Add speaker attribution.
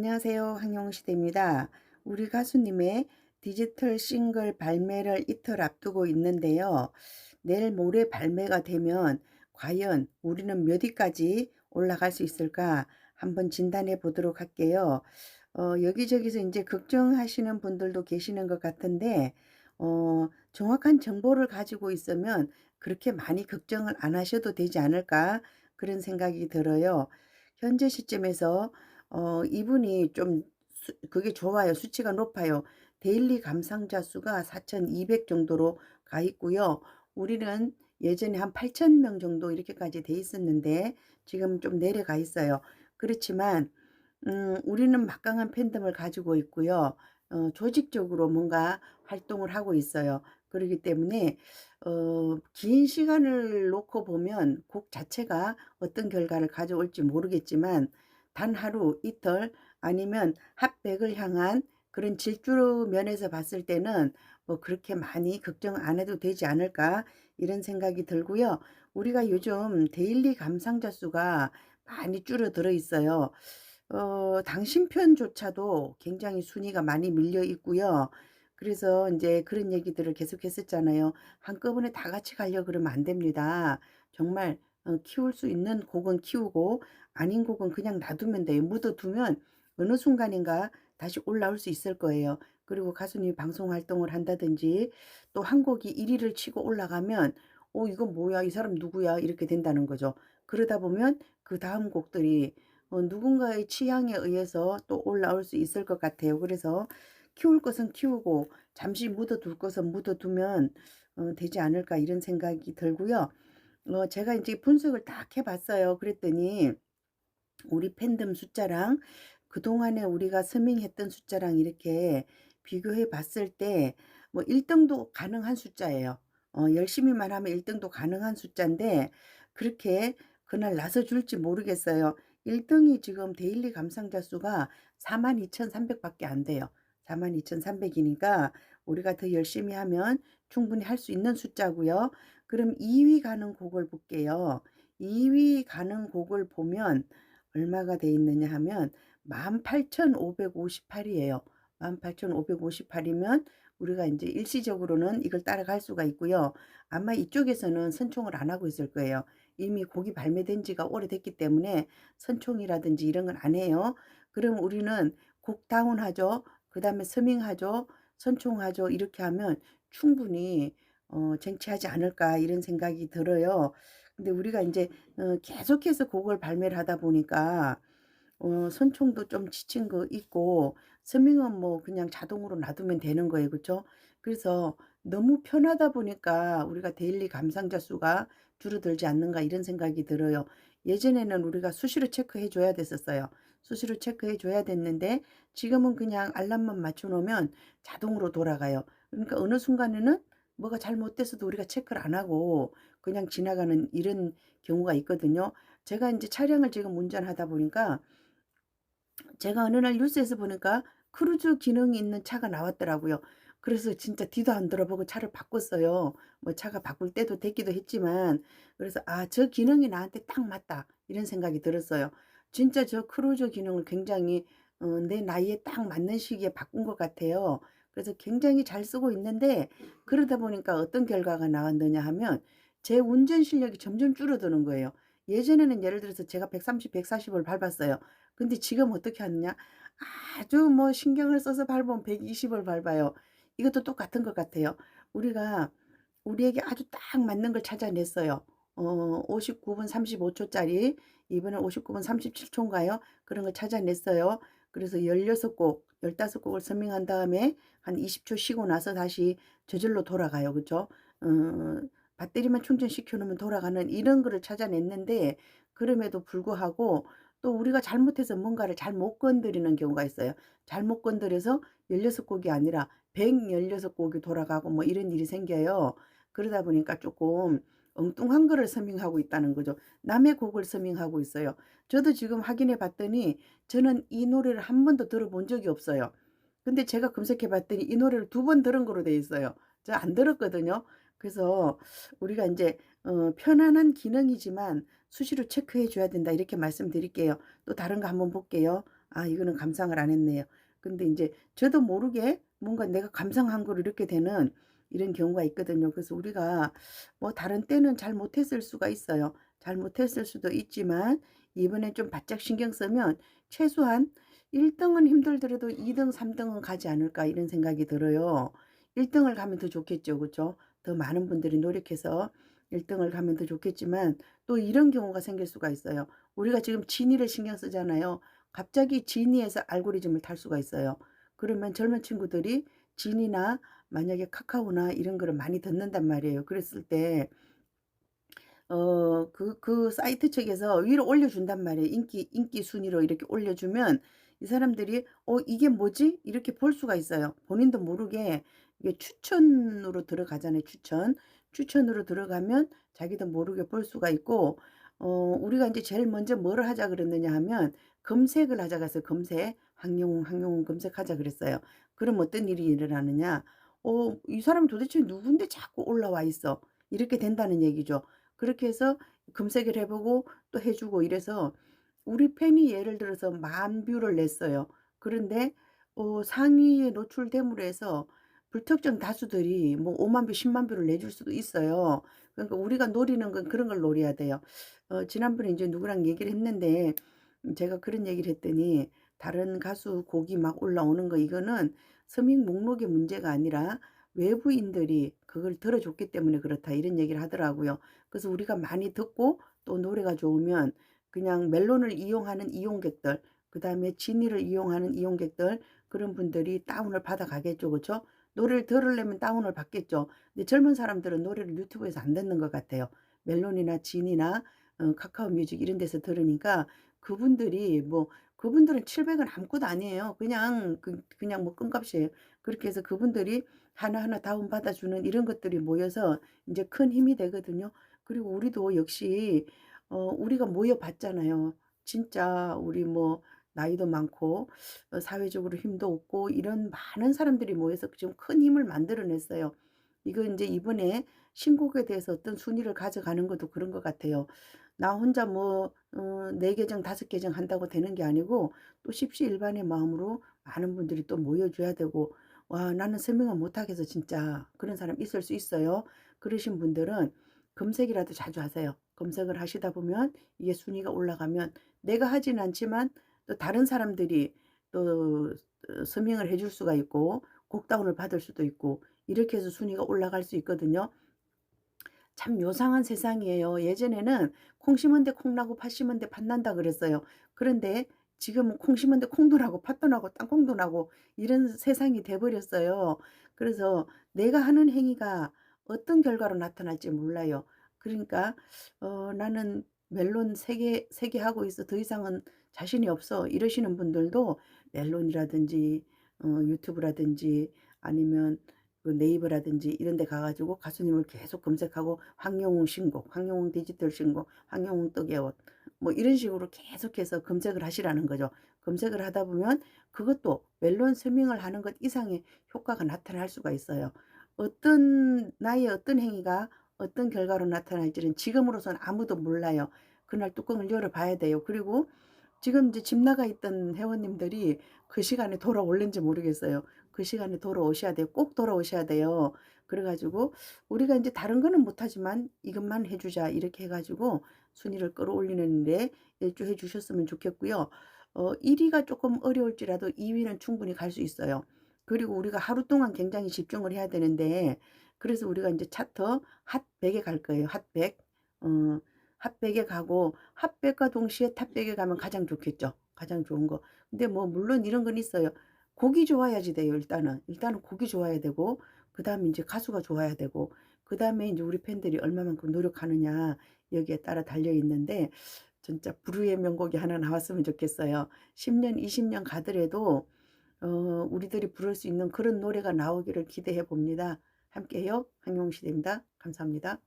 Speaker 1: 안녕하세요. 황영시대입니다. 우리 가수님의 디지털 싱글 발매를 이틀 앞두고 있는데요. 내일 모레 발매가 되면 과연 우리는 몇 위까지 올라갈 수 있을까 한번 진단해 보도록 할게요. 어, 여기저기서 이제 걱정하시는 분들도 계시는 것 같은데, 어, 정확한 정보를 가지고 있으면 그렇게 많이 걱정을 안 하셔도 되지 않을까 그런 생각이 들어요. 현재 시점에서 어, 이분이 좀 수, 그게 좋아요. 수치가 높아요. 데일리 감상자 수가 4,200 정도로 가 있고요. 우리는 예전에 한 8,000명 정도 이렇게까지 돼 있었는데 지금 좀 내려가 있어요. 그렇지만 음, 우리는 막강한 팬덤을 가지고 있고요. 어, 조직적으로 뭔가 활동을 하고 있어요. 그렇기 때문에 어, 긴 시간을 놓고 보면 곡 자체가 어떤 결과를 가져올지 모르겠지만 단 하루, 이틀 아니면 핫백을 향한 그런 질주 면에서 봤을 때는 뭐 그렇게 많이 걱정 안 해도 되지 않을까 이런 생각이 들고요. 우리가 요즘 데일리 감상자 수가 많이 줄어들어 있어요. 어, 당신 편조차도 굉장히 순위가 많이 밀려 있고요. 그래서 이제 그런 얘기들을 계속 했었잖아요. 한꺼번에 다 같이 가려 그러면 안 됩니다. 정말 어, 키울 수 있는 곡은 키우고 아닌 곡은 그냥 놔두면 돼요. 묻어두면 어느 순간인가 다시 올라올 수 있을 거예요. 그리고 가수님이 방송 활동을 한다든지 또 한 곡이 1위를 치고 올라가면 어 이건 뭐야 이 사람 누구야 이렇게 된다는 거죠. 그러다 보면 그 다음 곡들이 어, 누군가의 취향에 의해서 또 올라올 수 있을 것 같아요. 그래서 키울 것은 키우고 잠시 묻어둘 것은 묻어두면 어, 되지 않을까 이런 생각이 들고요. 어, 제가 이제 분석을 딱 해봤어요. 그랬더니 우리 팬덤 숫자랑 그동안에 우리가 서밍했던 숫자랑 이렇게 비교해 봤을 때 뭐 1등도 가능한 숫자예요. 어, 열심히만 하면 1등도 가능한 숫자인데 그렇게 그날 나서 줄지 모르겠어요. 1등이 지금 데일리 감상자 수가 42,300밖에 안 돼요. 42,300이니까 우리가 더 열심히 하면 충분히 할 수 있는 숫자고요. 그럼 2위 가는 곡을 볼게요. 2위 가는 곡을 보면 얼마가 돼 있느냐 하면 18,558이에요. 18,558이면 우리가 이제 일시적으로는 이걸 따라갈 수가 있고요. 아마 이쪽에서는 선총을 안 하고 있을 거예요. 이미 곡이 발매된 지가 오래됐기 때문에 선총이라든지 이런 건 안 해요. 그럼 우리는 곡 다운하죠. 그 다음에 서밍하죠. 선총하죠. 이렇게 하면 충분히 어, 쟁취하지 않을까 이런 생각이 들어요. 근데 우리가 이제 어, 계속해서 곡을 발매를 하다 보니까 어, 선총도 좀 지친 거 있고 서밍은 뭐 그냥 자동으로 놔두면 되는 거예요. 그렇죠? 그래서 너무 편하다 보니까 우리가 데일리 감상자 수가 줄어들지 않는가 이런 생각이 들어요. 예전에는 우리가 수시로 체크해 줘야 됐었어요. 수시로 체크해 줘야 됐는데 지금은 그냥 알람만 맞춰 놓으면 자동으로 돌아가요. 그러니까 어느 순간에는 뭐가 잘못돼서도 우리가 체크를 안 하고 그냥 지나가는 이런 경우가 있거든요. 제가 이제 차량을 지금 운전하다 보니까 제가 어느 날 뉴스에서 보니까 크루즈 기능이 있는 차가 나왔더라고요. 그래서 진짜 뒤도 안 돌아보고 차를 바꿨어요. 뭐 차가 바꿀 때도 됐기도 했지만 그래서 아, 저 기능이 나한테 딱 맞다. 이런 생각이 들었어요. 진짜 저 크루즈 기능을 굉장히 어, 내 나이에 딱 맞는 시기에 바꾼 것 같아요. 그래서 굉장히 잘 쓰고 있는데 그러다 보니까 어떤 결과가 나왔느냐 하면 제 운전 실력이 점점 줄어드는 거예요. 예전에는 예를 들어서 제가 130, 140을 밟았어요. 근데 지금 어떻게 하느냐? 아주 뭐 신경을 써서 밟으면 120을 밟아요. 이것도 똑같은 것 같아요. 우리가 우리에게 아주 딱 맞는 걸 찾아냈어요. 어, 59분 35초짜리 이번에 59분 37초인가요? 그런 걸 찾아냈어요. 그래서 16곡, 15곡을 서밍한 다음에 한 20초 쉬고 나서 다시 저절로 돌아가요. 그죠? 어, 배터리만 충전시켜 놓으면 돌아가는 이런 거를 찾아냈는데 그럼에도 불구하고 또 우리가 잘못해서 뭔가를 잘 못 건드리는 경우가 있어요. 잘못 건드려서 16곡이 아니라 116곡이 돌아가고 뭐 이런 일이 생겨요. 그러다 보니까 조금 엉뚱한 거를 서밍하고 있다는 거죠. 남의 곡을 서밍하고 있어요. 저도 지금 확인해 봤더니 저는 이 노래를 한 번도 들어본 적이 없어요. 근데 제가 검색해 봤더니 이 노래를 두 번 들은 거로 돼 있어요. 저 안 들었거든요. 그래서 우리가 이제 어, 편안한 기능이지만 수시로 체크해 줘야 된다 이렇게 말씀드릴게요. 또 다른 거 한번 볼게요. 아 이거는 감상을 안 했네요. 근데 인제 저도 모르게 뭔가 내가 감상한 거를 이렇게 되는 이런 경우가 있거든요. 그래서 우리가 뭐 다른 때는 잘 못했을 수가 있어요. 잘 못했을 수도 있지만 이번에 좀 바짝 신경 쓰면 최소한 1 등은 힘들더라도 2 등, 3 등은 가지 않을까 이런 생각이 들어요. 1 등을 가면 더 좋겠죠. 그죠? 더 많은 분들이 노력해서 1 등을 가면 더 좋겠지만 또 이런 경우가 생길 수가 있어요. 우리가 지금 진위를 신경 쓰잖아요. 갑자기 진위에서 알고리즘을 탈 수가 있어요. 그러면 젊은 친구들이 진이나 만약에 카카오나 이런 거를 많이 듣는단 말이에요. 그랬을 때 어 그 그 사이트 측에서 위로 올려준단 말이에요. 인기 인기 순위로 이렇게 올려주면 이 사람들이 '어 이게 뭐지?' 이렇게 볼 수가 있어요. 본인도 모르게 이게 추천으로 들어가잖아요, 추천. 추천으로 들어가면 자기도 모르게 볼 수가 있고 어 우리가 인제 제일 먼저 뭐를 하자 그랬느냐 하면 검색을 하자 그랬어요, 검색. 황영웅, 황영웅 검색하자 그랬어요. 그럼 어떤 일이 일어나느냐? ' 어 이 사람이 도대체 누군데 자꾸 올라와 있어.' 이렇게 된다는 얘기죠. 그렇게 해서 검색을 해 보고 또 해 주고 이래서 우리 팬이 예를 들어서 만 뷰를 냈어요. 그런데 어 상위에 노출됨으로 해서 불특정 다수들이 뭐 5만 뷰, 10만 뷰를 내줄 수도 있어요. 그러니까 우리가 노리는 건 그런 걸 노려야 돼요. 어 지난번에 인제 누구랑 얘기를 했는데 음 제가 그런 얘기를 했더니 다른 가수 곡이 막 올라오는 거 이거는 서밍 목록의 문제가 아니라 외부인들이 그걸 들어줬기 때문에 그렇다 이런 얘기를 하더라고요. 그래서 우리가 많이 듣고 또 노래가 좋으면 그냥 멜론을 이용하는 이용객들 그 다음에 진이를 이용하는 이용객들 그런 분들이 다운을 받아 가겠죠. 그쵸? 노래를 들으려면 다운을 받겠죠. 근데 젊은 사람들은 노래를 유튜브에서 안 듣는 것 같아요. 멜론이나 진이나 어 카카오 뮤직 이런 데서 들으니까 그분들이 뭐 그분들은 700은 아무것도 아니에요. 그냥 그 그냥 뭐 껌값이에요. 그렇게 해서 그분들이 하나하나 다운받아 주는 이런 것들이 모여서 인제 큰 힘이 되거든요. 그리고 우리도 역시 어 우리가 모여 봤잖아요. 진짜 우리 뭐 나이도 많고 어 사회적으로 힘도 없고 이런 많은 사람들이 모여서 지금 큰 힘을 만들어 냈어요. 이거 인제 이번에 신곡에 대해서 어떤 순위를 가져가는 것도 그런 것 같아요. 나 혼자 뭐 어4 계정 5 계정 한다고 되는 게 아니고 또 십시 일반의 마음으로 많은 분들이 또 모여 줘야 되고 와 나는 설명을 못 하겠어 진짜. 그런 사람 있을 수 있어요. 그러신 분들은 검색이라도 자주 하세요. 검색을 하시다 보면 이게 순위가 올라가면 내가 하진 않지만 또 다른 사람들이 또어 서명을 해줄 수가 있고 곡 다운을 받을 수도 있고 이렇게 해서 순위가 올라갈 수 있거든요. 참 요상한 세상이에요. 예전에는 콩 심은 데 콩 나고 팥 심은 데 팥 난다 그랬어요. 그런데 지금은 콩 심은 데 콩도 나고 팥도 나고 땅콩도 나고 이런 세상이 돼 버렸어요. 그래서 내가 하는 행위가 어떤 결과로 나타날지 몰라요. 그러니까 어 '나는 멜론 3개 3개 하고 있어. 더 이상은 자신이 없어.' 이러시는 분들도 멜론이라든지 어 유튜브라든지 아니면 그 네이버라든지 이런 데 가 가지고 가수님을 계속 검색하고 황영웅 신곡, 황영웅 디지털 신곡, 황영웅 떡의 옷 뭐 이런 식으로 계속해서 검색을 하시라는 거죠. 검색을 하다 보면 그것도 멜론 서밍을 하는 것 이상의 효과가 나타날 수가 있어요. 어떤 나의 어떤 행위가 어떤 결과로 나타날지는 지금으로서는 아무도 몰라요. 그날 뚜껑을 열어 봐야 돼요. 그리고 지금 이제 집 나가 있던 회원님들이 그 시간에 돌아올는지 모르겠어요. 그 시간에 돌아오셔야 돼요. 꼭 돌아오셔야 돼요. 그래 가지고 우리가 인제 다른 거는 못하지만 이것만 해 주자 이렇게 해 가지고 순위를 끌어올리는 데 일조해 주셨으면 좋겠고요. 어 1 위가 쪼끔 어려울지라도 2 위는 충분히 갈 수 있어요. 그리고 우리가 하루 동안 굉장히 집중을 해야 되는데 그래서 우리가 인제 차트 핫 100에 갈 거예요, 핫 100. 어 핫 100에 가고 핫 100과 동시에 탑 100에 가면 가장 좋겠죠. 가장 좋은 거. 근데 뭐 물론 이런 건 있어요. 곡이 좋아야지 돼요 일단은. 일단은 곡이 좋아야 되고 그 다음에 인제 가수가 좋아야 되고 그 다음에 인제 우리 팬들이 얼마만큼 노력하느냐 여기에 따라 달려 있는데 진짜 불후의 명곡이 하나 나왔으면 좋겠어요. 10 년, 20년 가더라도 어 우리들이 부를 수 있는 그런 노래가 나오기를 기대해 봅니다. 함께해요. 황용시대입니다. 감사합니다.